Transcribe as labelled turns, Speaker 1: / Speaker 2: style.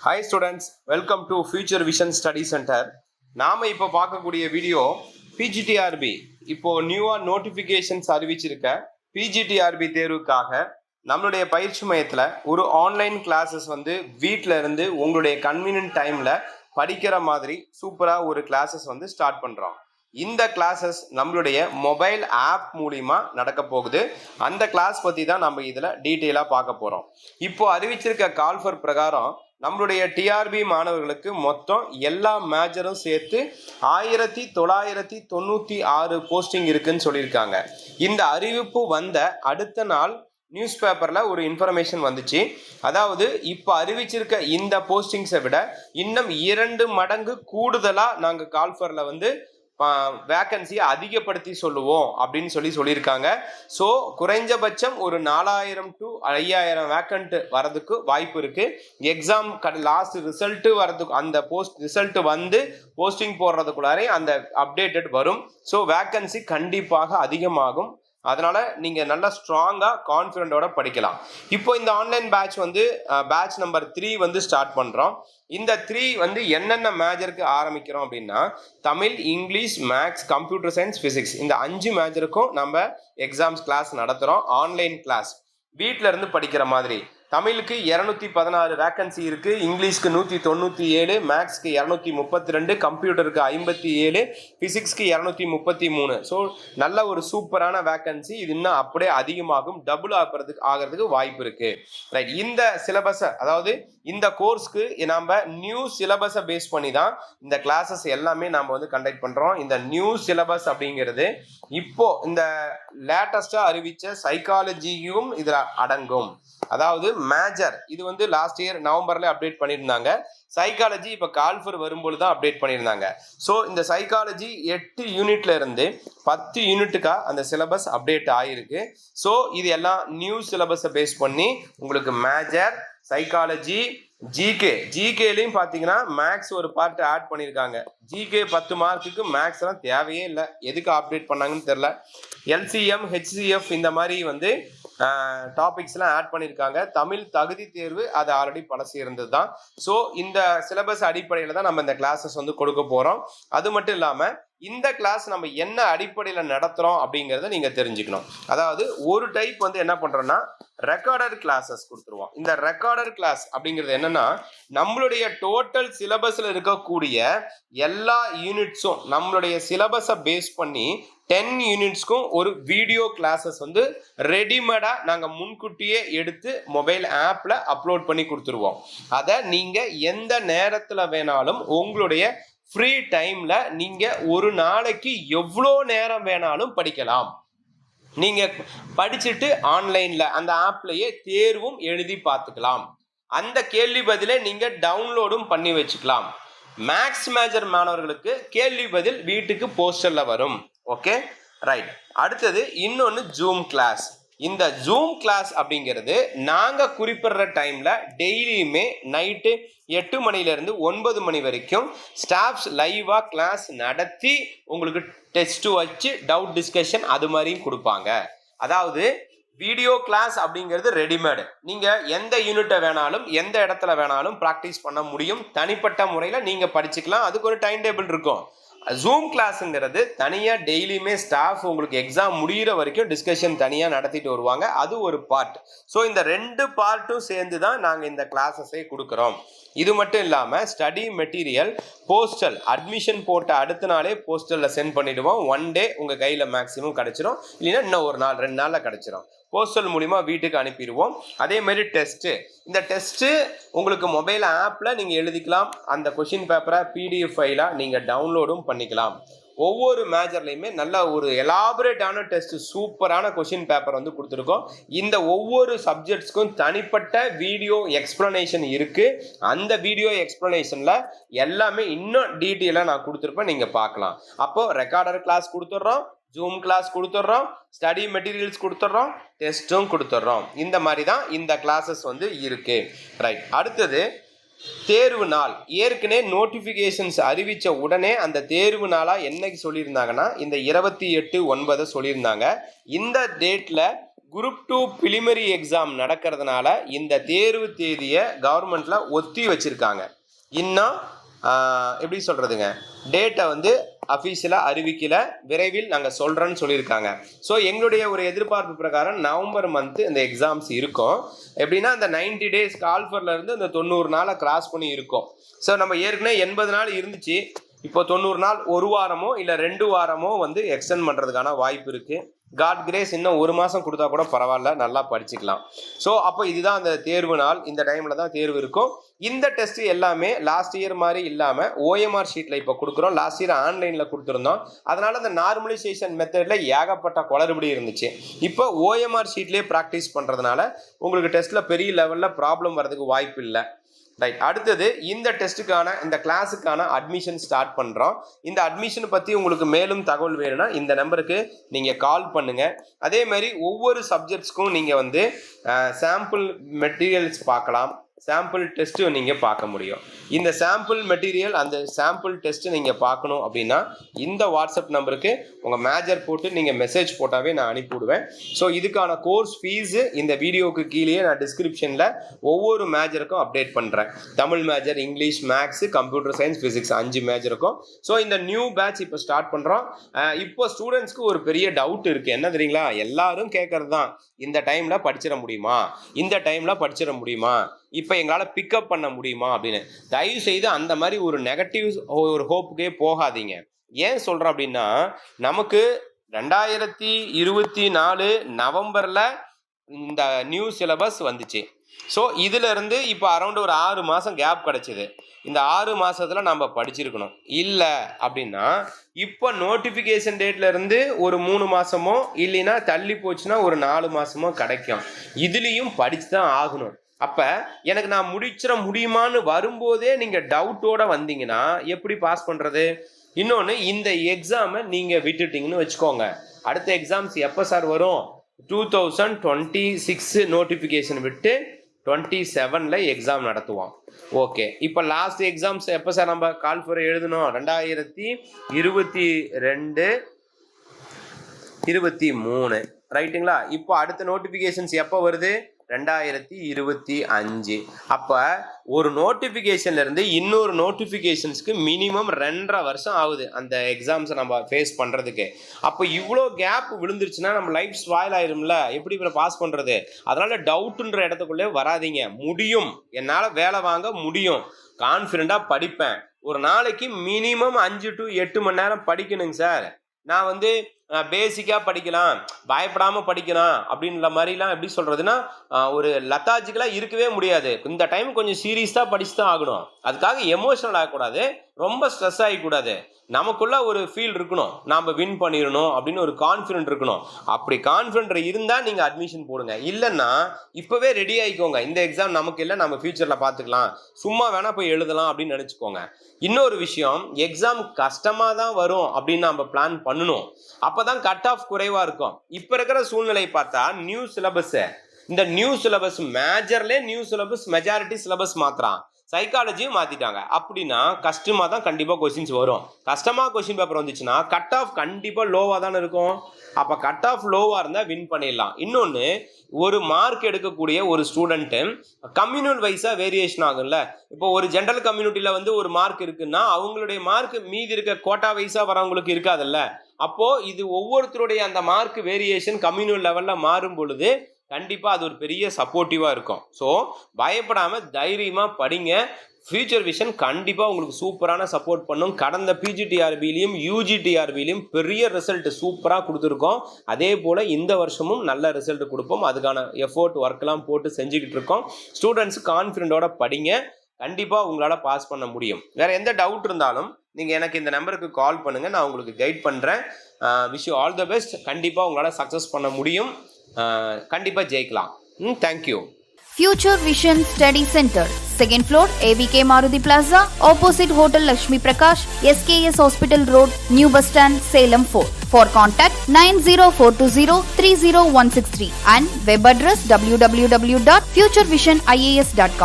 Speaker 1: Hi students welcome to future vision study centre நாம இப்போ பார்க்கக்கூடிய வீடியோ பிஜிடிஆர்பி இப்போ நியூவாக நோட்டிஃபிகேஷன்ஸ் அறிவிச்சிருக்க பிஜிடிஆர்பி தேர்வுக்காக நம்மளுடைய பயிற்சி மையத்தில் ஒரு ஆன்லைன் கிளாஸஸ் வந்து வீட்டில் இருந்து உங்களுடைய கன்வீனியன்ட் டைமில் படிக்கிற மாதிரி சூப்பராக ஒரு கிளாஸஸ் வந்து ஸ்டார்ட் பண்ணுறோம் இந்த கிளாஸஸ் நம்மளுடைய மொபைல் ஆப் மூலிமா நடக்க போகுது. அந்த கிளாஸ் பற்றி தான் நம்ம இதில் டீட்டெயிலாக பார்க்க போகிறோம் இப்போ அறிவிச்சிருக்க கால்ஃபர் பிரகாரம் நம்மளுடைய டிஆர்பி மாணவர்களுக்கு மொத்தம் எல்லா மேஜரும் சேர்த்து ஆயிரத்தி தொள்ளாயிரத்தி தொண்ணூற்றி ஆறு போஸ்டிங் இருக்குன்னு சொல்லியிருக்காங்க. இந்த அறிவிப்பு வந்த அடுத்த நாள் நியூஸ் பேப்பரில் ஒரு இன்ஃபர்மேஷன் வந்துச்சு. அதாவது இப்போ அறிவிச்சிருக்க இந்த போஸ்டிங்ஸை விட இன்னும் இரண்டு மடங்கு கூடுதலாக நாங்கள் கால்ஃபரில் வந்து வேக்கன்சியை அதிகப்படுத்தி சொல்லுவோம் அப்படின்னு சொல்லி சொல்லியிருக்காங்க. ஸோ குறைஞ்சபட்சம் ஒரு நாலாயிரம் டு ஐயாயிரம் வேக்கண்ட் வரதுக்கு வாய்ப்பு இருக்கு. எக்ஸாம் லாஸ்ட் ரிசல்ட்டு வரதுக்கு அந்த போஸ்ட் ரிசல்ட் வந்து போஸ்டிங் போடுறதுக்குள்ளாரே அந்த அப்டேட்டட் வரும். ஸோ வேக்கன்சி கண்டிப்பாக அதிகமாகும். அதனால நீங்க நல்லா ஸ்ட்ராங்கா கான்ஃபிடென்ட்டோட படிக்கலாம். இப்போ இந்த ஆன்லைன் பேட்ச் வந்து பேட்ச் நம்பர் த்ரீ வந்து ஸ்டார்ட் பண்றோம். இந்த த்ரீ வந்து என்னென்ன மேஜருக்கு ஆரம்பிக்கிறோம் அப்படின்னா Tamil English maths computer science physics இந்த அஞ்சு மேஜருக்கும் நம்ம எக்ஸாம்ஸ் கிளாஸ் நடத்துகிறோம் ஆன்லைன் கிளாஸ் வீட்டில இருந்து படிக்கிற மாதிரி. தமிழுக்கு இரநூத்தி பதினாறு வேக்கன்சி இருக்கு இங்கிலீஷ்க்கு நூற்றி தொண்ணூற்றி ஏழு மேக்ஸ்க்கு இரநூத்தி முப்பத்தி ரெண்டு கம்ப்யூட்டருக்கு ஐம்பத்தி ஏழு ஃபிசிக்ஸ்க்கு இரநூத்தி முப்பத்தி மூணு. ஸோ நல்ல ஒரு சூப்பரான வேக்கன்சி இது இன்னும் அப்படியே அதிகமாகும். டபுள் ஆகிறதுக்கு ஆகிறதுக்கு வாய்ப்பு இருக்கு. ரைட் இந்த சிலபஸை அதாவது இந்த கோர்ஸ்க்கு நாம் நியூ சிலபஸை பேஸ் பண்ணி தான் இந்த கிளாஸஸ் எல்லாமே நாம் வந்து கண்டக்ட் பண்ணுறோம் இந்த நியூ சிலபஸ் அப்படிங்கிறது இப்போ இந்த லேட்டஸ்ட்டாக அறிவித்த சைக்காலஜியும் இதில் அடங்கும். அதாவது மேஜர் இது வந்து லாஸ்ட் இயர் நவம்பர்ல அப்டேட் பண்ணியிருந்தாங்க. சைக்காலஜி இப்போ கால்ஃபர் வரும்பொழுது தான் அப்டேட் பண்ணியிருந்தாங்க. ஸோ இந்த சைக்காலஜி எட்டு யூனிட்ல இருந்து பத்து யூனிட்டுக்கா அந்த சிலபஸ் அப்டேட் ஆகிருக்கு ஸோ இது எல்லாம் நியூ சிலபஸை பேஸ் பண்ணி உங்களுக்கு மேஜர் சைக்காலஜி ஜிகே ஜிகேலையும் பார்த்தீங்கன்னா மேக்ஸ் ஒரு பார்ட் ஆட் பண்ணியிருக்காங்க. ஜிகே பத்து மார்க்குக்கு மேக்ஸ்லாம் தேவையே இல்லை. எதுக்கு அப்டேட் பண்ணாங்கன்னு தெரில எல்சிஎம் ஹெச்சிஎஃப் இந்த மாதிரி வந்து டாபிக்ஸ்லாம் ஆட் பண்ணியிருக்காங்க தமிழ் தகுதி தேர்வு அது ஆல்ரெடி பழசு இருந்தது தான் ஸோ இந்த சிலபஸ் அடிப்படையில் தான் நம்ம இந்த கிளாஸஸ் வந்து கொடுக்க போகிறோம் அது மட்டும் இல்லாமல் இந்த கிளாஸ் நம்ம என்ன அடிப்படையில் நடத்துகிறோம் அப்படிங்கிறத நீங்கள் தெரிஞ்சுக்கணும். அதாவது ஒரு டைப் வந்து என்ன பண்ணுறோன்னா ரெக்கார்டர் கிளாஸஸ் கொடுத்துருவோம். இந்த ரெக்கார்டர் கிளாஸ் அப்படிங்கிறது என்னன்னா நம்மளுடைய டோட்டல் சிலபஸில் இருக்கக்கூடிய எல்லா யூனிட்ஸும் நம்மளுடைய சிலபஸை பேஸ் பண்ணி டென் யூனிட்ஸ்க்கும் ஒரு வீடியோ கிளாஸஸ் வந்து ரெடிமேடாக நாங்கள் முன்கூட்டியே எடுத்து மொபைல் ஆப்பில் அப்லோட் பண்ணி கொடுத்துருவோம். அதை நீங்கள் எந்த நேரத்தில் வேணாலும் உங்களுடைய ஃப்ரீ டைமில் நீங்கள் ஒரு நாளைக்கு எவ்வளோ நேரம் வேணாலும் படிக்கலாம். நீங்கள் படிச்சுட்டு ஆன்லைனில் அந்த ஆப்லேயே தேர்வும் எழுதி பார்த்துக்கலாம். அந்த கேள்வி பதிலை நீங்கள் டவுன்லோடும் பண்ணி வச்சுக்கலாம். மேக்ஸ் மேஜர் மாணவர்களுக்கு கேள்வி பதில் வீட்டுக்கு போஸ்டரில் வரும். ஓகே ரைட் அடுத்தது இன்னொன்று ஜூம் கிளாஸ் இந்த ஜூம் கிளாஸ் அப்படிங்கிறது நாங்கள் குறிப்பிடுற டைமில் டெய்லியுமே நைட்டு எட்டு மணிலேருந்து ஒன்பது மணி வரைக்கும் ஸ்டாஃப்ஸ் லைவாக கிளாஸ் நடத்தி உங்களுக்கு டெஸ்ட்டு வச்சு டவுட் டிஸ்கஷன் அது மாதிரியும் கொடுப்பாங்க. அதாவது வீடியோ கிளாஸ் அப்படிங்கிறது ரெடிமேடு நீங்கள் எந்த யூனிட்டை வேணாலும் எந்த இடத்துல வேணாலும் ப்ராக்டிஸ் பண்ண முடியும். தனிப்பட்ட முறையில் நீங்கள் படிச்சுக்கலாம். அதுக்கு ஒரு டைம் டேபிள் இருக்கும். ஜூம் கிளாஸுங்கிறது தனியாக டெய்லியுமே ஸ்டாஃப் உங்களுக்கு எக்ஸாம் முடிகிற வரைக்கும் டிஸ்கஷன் தனியாக நடத்திட்டு வருவாங்க. அது ஒரு பார்ட் ஸோ இந்த ரெண்டு பார்ட்டும் சேர்ந்து தான் நாங்கள் இந்த கிளாஸஸே கொடுக்குறோம். இது மட்டும் இல்லாமல் ஸ்டடி மெட்டீரியல் போஸ்டல் அட்மிஷன் போட்ட அடுத்த நாளே போஸ்டலில் சென்ட் பண்ணிவிடுவோம் ஒன் டே உங்கள் கையில் மேக்ஸிமம் கிடச்சிரும். இல்லைன்னா இன்னும் ஒரு நாள் ரெண்டு நாளில் கிடச்சிரும். போஸ்டல் மூலிமா வீட்டுக்கு அனுப்பிடுவோம். அதே மாதிரி டெஸ்ட்டு இந்த டெஸ்ட்டு உங்களுக்கு மொபைல் ஆப்பில் நீங்கள் எழுதிக்கலாம். அந்த கொஷின் பேப்பரை பிடிஎஃப் ஃபைலாக நீங்கள் டவுன்லோடும் பண்ணிக்கலாம். ஒவ்வொரு மேஜர்லையுமே நல்ல ஒரு எலாபரேட்டான டெஸ்ட் சூப்பரான கொஷின் பேப்பர் வந்து கொடுத்துருக்கோம். இந்த ஒவ்வொரு சப்ஜெக்ட்ஸ்க்கும் தனிப்பட்ட வீடியோ எக்ஸ்ப்ளனேஷன் இருக்குது அந்த வீடியோ எக்ஸ்ப்ளனேஷனில் எல்லாமே இன்னும் டீட்டெயிலாக நான் கொடுத்துருப்பேன். நீங்கள் பார்க்கலாம். அப்போது ரெக்கார்டர் கிளாஸ் கொடுத்துட்றோம் ஜூம் கிளாஸ் கொடுத்துட்றோம் ஸ்டடி மெட்டீரியல்ஸ் கொடுத்துட்றோம் டெஸ்ட்டும் கொடுத்துட்றோம். இந்த மாதிரி தான் இந்த கிளாஸஸ் வந்து இருக்குது ரைட் அடுத்தது தேர்வு நாள். ஏற்கனவே நோட்டிஃபிகேஷன்ஸ் அறிவித்த உடனே அந்த தேர்வு நாளாக என்னைக்கு சொல்லியிருந்தாங்கன்னா இந்த இருபத்தி எட்டு ஒன்பதை சொல்லியிருந்தாங்க. இந்த டேட்டில் குரூப் டூ பிலிமரி எக்ஸாம் நடக்கிறதுனால இந்த தேர்வு தேதியை கவர்மெண்ட்டில் ஒத்தி வச்சுருக்காங்க. இன்னும் எப்படி சொல்கிறதுங்க டேட்டை வந்து அஃபீஷியலாக அறிவிக்கல. விரைவில் நாங்கள் சொல்கிறோன்னு சொல்லியிருக்காங்க. ஸோ எங்களுடைய ஒரு எதிர்பார்ப்பு பிரகாரம் நவம்பர் மந்த் இந்த எக்ஸாம்ஸ் இருக்கும். எப்படின்னா இந்த 90 டேஸ் கால்ஃபர்லேருந்து இந்த தொண்ணூறு நாளை கிராஸ் பண்ணி இருக்கும். ஸோ நம்ம ஏற்கனவே எண்பது நாள் இருந்துச்சு. இப்போ தொண்ணூறு நாள் ஒரு வாரமோ இல்லை ரெண்டு வாரமோ வந்து எக்ஸ்டெண்ட் பண்ணுறதுக்கான வாய்ப்பு இருக்குது காட் கிரேஸ் இன்னும் ஒரு மாதம் கொடுத்தா கூட பரவாயில்ல நல்லா படிச்சுக்கலாம். ஸோ அப்போ இதுதான் அந்த தேர்வு நாள். இந்த டைமில் தான் தேர்வு இருக்கும். இந்த டெஸ்ட் எல்லாமே லாஸ்ட் இயர் மாதிரி இல்லாமல் ஓஎம்ஆர் ஷீட்டில் இப்போ கொடுக்குறோம். லாஸ்ட் இயர் ஆன்லைனில் கொடுத்துருந்தோம். அதனால் அந்த நார்மலைசேஷன் மெத்தடில் ஏகப்பட்ட குளறுபடி இருந்துச்சு. இப்போ ஓஎம்ஆர் ஷீட்லேயே ப்ராக்டிஸ் பண்ணுறதுனால உங்களுக்கு டெஸ்ட்டில் பெரிய லெவலில் ப்ராப்ளம் வரதுக்கு வாய்ப்பு இல்லை. ரைட் அடுத்தது இந்த டெஸ்ட்டுக்கான இந்த கிளாஸுக்கான அட்மிஷன் ஸ்டார்ட் பண்ணுறோம் இந்த அட்மிஷன் பற்றி உங்களுக்கு மேலும் தகவல் வேணும்னா இந்த நம்பருக்கு நீங்கள் கால் பண்ணுங்கள் அதே மாதிரி ஒவ்வொரு சப்ஜெக்ட்ஸ்க்கும் நீங்கள் வந்து சாம்பிள் மெட்டீரியல்ஸ் பார்க்கலாம். சாம்பிள் டெஸ்ட்டு நீங்கள் பார்க்க முடியும். இந்த சாம்பிள் மெட்டீரியல் அந்த சாம்பிள் டெஸ்ட்டு நீங்கள் பார்க்கணும் அப்படின்னா இந்த வாட்ஸ்அப் நம்பருக்கு உங்கள் மேஜர் போட்டு நீங்கள் மெசேஜ் போட்டாவே நான் அனுப்பிவிடுவேன். ஸோ இதுக்கான கோர்ஸ் ஃபீஸு இந்த வீடியோவுக்கு கீழேயே நான் டிஸ்கிரிப்ஷனில் ஒவ்வொரு மேஜருக்கும் அப்டேட் பண்ணுறேன் Tamil major English maths computer science physics அஞ்சு மேஜருக்கும் ஸோ இந்த நியூ பேட்ச் இப்போ ஸ்டார்ட் பண்ணுறோம் இப்போ ஸ்டூடெண்ட்ஸ்க்கு ஒரு பெரிய டவுட் இருக்குது என்ன தெரியுங்களா? எல்லாரும் கேட்கறது தான் இந்த டைமில் படிச்சிட முடியுமா? இந்த டைமில் படிச்சிட முடியுமா? இப்போ எங்களால் பிக்கப் பண்ண முடியுமா அப்படின்னு? தயவு செய்து அந்த மாதிரி ஒரு நெகட்டிவ் ஒரு ஹோப்புக்கே போகாதீங்க. ஏன் சொல்கிறேன் அப்படின்னா நமக்கு ரெண்டாயிரத்தி இருபத்தி நாலு நவம்பரில் இந்த நியூ சிலபஸ் வந்துச்சு. ஸோ இதிலிருந்து இப்போ அரௌண்ட் ஒரு ஆறு மாதம் கேப் கிடச்சிது. இந்த ஆறு மாதத்தில் நம்ம படிச்சிருக்கணும். இல்லை அப்படின்னா இப்போ நோட்டிஃபிகேஷன் டேட்லேருந்து ஒரு மூணு மாதமோ இல்லைன்னா தள்ளி போச்சுன்னா ஒரு நாலு மாதமோ கிடைக்கும். இதுலேயும் படித்து தான் ஆகணும். அப்ப எனக்கு நான் முடிச்சிட முடியுமான்னு வரும்போதே நீங்க டவுட்டோட வந்தீங்கன்னா எப்படி பாஸ் பண்றது? இன்னொன்று இந்த எக்ஸாமை நீங்க விட்டுட்டீங்கன்னு வச்சுக்கோங்க. அடுத்த எக்ஸாம்ஸ் எப்போ சார் வரும்? Two thousand twenty six notification விட்டு டுவெண்ட்டி செவனில் எக்ஸாம் நடத்துவோம். ஓகே இப்போ லாஸ்ட் எக்ஸாம்ஸ் எப்போ சார் நம்ம கால் ஃபர் எழுதணும் ரெண்டாயிரத்தி இருபத்தி ரெண்டு இருபத்தி மூணு. ரைட்டுங்களா இப்போ அடுத்த நோட்டிஃபிகேஷன்ஸ் எப்போ வருது? ரெண்டாயிரத்தி இருபத்தி அஞ்சு. அப்போ ஒரு நோட்டிஃபிகேஷன்லேருந்து இன்னொரு நோட்டிஃபிகேஷன்ஸ்க்கு மினிமம் ரெண்டரை வருஷம் ஆகுது அந்த எக்ஸாம்ஸை நம்ம ஃபேஸ் பண்ணுறதுக்கு அப்போ இவ்வளோ கேப் விழுந்துருச்சுன்னா நம்ம லைஃப் ஸ்பாயில் ஆயிரும்ல? எப்படி இப்போ பாஸ் பண்ணுறது அதனால் டவுட்டுன்ற இடத்துக்குள்ளே வராதீங்க. முடியும். என்னால் வேலை வாங்க முடியும். கான்ஃபிடெண்ட்டாக படிப்பேன். ஒரு நாளைக்கு மினிமம் அஞ்சு டு எட்டு மணி நேரம் படிக்கணுங்க சார். நான் வந்து பேசிக்காக படிக்கலாம் பயப்படாமல் படிக்கலாம் அப்படின்ற மாதிரிலாம் எப்படி சொல்கிறதுனா ஒரு லத்தாஜிக்கலாக இருக்கவே முடியாது. இந்த டைம் கொஞ்சம் சீரியஸாக படிச்சு தான் ஆகணும். அதுக்காக எமோஷனல் ஆகக்கூடாது. ரொம்ப ஸ்ட்ரெஸ் ஆகிக்கூடாது நமக்குள்ள ஒரு ஃபீல் இருக்கணும். நாம் வின் பண்ணிடணும் அப்படின்னு ஒரு கான்ஃபிடென்ட் இருக்கணும். அப்படி கான்ஃபிடென்ட் இருந்தால் நீங்கள் அட்மிஷன் போடுங்க. இல்லைன்னா இப்போவே ரெடி ஆகிக்கோங்க இந்த எக்ஸாம் நமக்கு இல்லை நம்ம ஃபியூச்சரில் பார்த்துக்கலாம் சும்மா வேணால் போய் எழுதலாம் அப்படின்னு நினச்சிக்கோங்க. இன்னொரு விஷயம் எக்ஸாம் கஷ்டமாக தான் வரும் அப்படின்னு நம்ம பிளான் பண்ணணும். அப்போ தான் கட் ஆஃப் குறைவாக இருக்கும். இப்போ இருக்கிற சூழ்நிலை பார்த்தா நியூ சிலபஸ்ஸு இந்த நியூ சிலபஸ் மேஜர்லேயே நியூ சிலபஸ் மெஜாரிட்டி சிலபஸ் மாத்திரான் சைக்காலஜியும் மாற்றிட்டாங்க அப்படின்னா கஷ்டமாக தான் கண்டிப்பாக கொஸ்டின்ஸ் வரும். கஷ்டமாக கொஸ்டின் பேப்பர் வந்துச்சுன்னா கட் ஆஃப் கண்டிப்பாக லோவாக தானே இருக்கும். அப்போ கட் ஆஃப் லோவாக இருந்தால் வின் பண்ணிடலாம். இன்னொன்று ஒரு மார்க் எடுக்கக்கூடிய ஒரு ஸ்டூடெண்ட்டு கம்யூனல் வைஸாக வேரியேஷன் ஆகும்ல. இப்போ ஒரு ஜென்ரல் கம்யூனிட்டியில் வந்து ஒரு மார்க் இருக்குன்னா அவங்களுடைய மார்க் மீதி இருக்க கோட்டா வைஸாக வரவங்களுக்கு இருக்காதுல்ல. அப்போது இது ஒவ்வொருத்தருடைய அந்த மார்க் வேரியேஷன் கம்யூனல் லெவலில் மாறும் பொழுது கண்டிப்பாக அது ஒரு பெரிய சப்போர்ட்டிவாக இருக்கும். ஸோ பயப்படாமல் தைரியமாக படிங்க. ஃபியூச்சர் விஷன் கண்டிப்பாக உங்களுக்கு சூப்பரான சப்போர்ட் பண்ணும். கடந்த பிஜிடிஆர்பிலையும் யூஜிடிஆர்பிலையும் பெரிய ரிசல்ட் சூப்பராக கொடுத்துருக்கோம். அதே போல் இந்த வருஷமும் நல்ல ரிசல்ட் கொடுப்போம். அதுக்கான எஃபோர்ட் ஒர்க்லாம் போட்டு செஞ்சுக்கிட்டு இருக்கோம். ஸ்டூடெண்ட்ஸ் கான்ஃபிடென்ட்டோட படிங்க. கண்டிப்பாக உங்களால் பாஸ் பண்ண முடியும். வேறு எந்த டவுட் இருந்தாலும் நீங்கள் எனக்கு இந்த நம்பருக்கு கால் பண்ணுங்கள் நான் உங்களுக்கு கைட் பண்ணுறேன் wish you all the best கண்டிப்பாக உங்களால் சக்ஸஸ் பண்ண முடியும். கண்டிப்பாக ஜெயிக்கலாம் ம் thank you
Speaker 2: Future Vision Study Center, second floor, AVK Maruti Plaza, opposite Hotel Lakshmi Prakash, SKS Hospital Road, New Bus Stand, Salem 4. For contact 90420 30163 and web address www.futurevision.ias.com.